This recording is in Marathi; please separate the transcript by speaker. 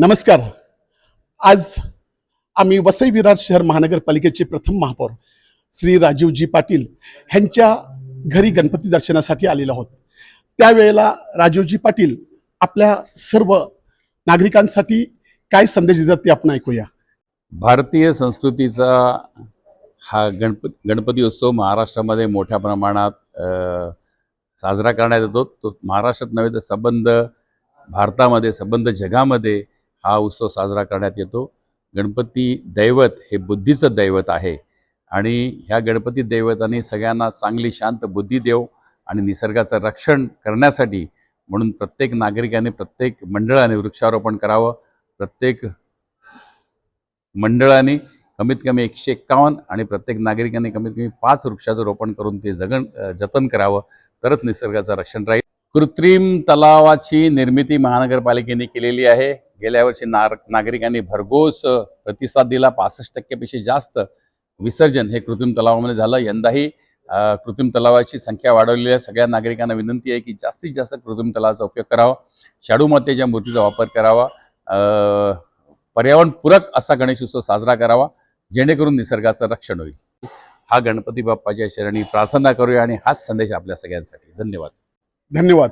Speaker 1: नमस्कार. आज आम्ही वसई विरार शहर महानगरपालिकेचे प्रथम महापौर श्री राजीवजी पाटील ह्यांच्या घरी गणपती दर्शनासाठी आलेलो आहोत. त्यावेळेला राजीवजी पाटील आपल्या सर्व नागरिकांसाठी काय संदेश देतात ते आपण ऐकूया.
Speaker 2: भारतीय संस्कृतीचा हा गणपती गणपती उत्सव महाराष्ट्रामध्ये मोठ्या प्रमाणात साजरा करण्यात येतो. तो महाराष्ट्रात नव्हे तर संबंध भारतामध्ये संबंध जगामध्ये हा उत्सव साजरा करण्यात येतो. गणपती दैवत हे बुद्धीचं दैवत आहे. आणि ह्या गणपती दैवताने सगळ्यांना चांगली शांत बुद्धी देव आणि निसर्गाचं रक्षण करण्यासाठी म्हणून प्रत्येक नागरिकाने प्रत्येक मंडळाने वृक्षारोपण करावं. प्रत्येक मंडळाने कमीत कमी एकशे एक्कावन्न आणि प्रत्येक नागरिकाने कमीत कमी पाच वृक्षाचं रोपण करून ते जगण जतन करावं. तरच निसर्गाचं रक्षण राहील. कृत्रिम तलावाची निर्मिती महानगरपालिकेने केलेली आहे. गेल्या वर्षी नार नागरिकांनी भरघोस प्रतिसाद दिला. पासष्ट टक्क्यापेक्षा जास्त विसर्जन हे कृत्रिम तलावामध्ये झालं. यंदाही कृत्रिम तलावाची संख्या वाढवलेली आहे. सगळ्या नागरिकांना विनंती आहे की जास्तीत जास्त कृत्रिम तलावाचा उपयोग करावा. शाडू मातेच्या मूर्तीचा वापर करावा. पर्यावरणपूरक असा गणेशोत्सव साजरा करावा जेणेकरून निसर्गाचं रक्षण होईल. हा गणपती बाप्पाच्या शरणी प्रार्थना करूया आणि हाच संदेश आपल्या सगळ्यांसाठी. धन्यवाद.
Speaker 1: धन्यवाद.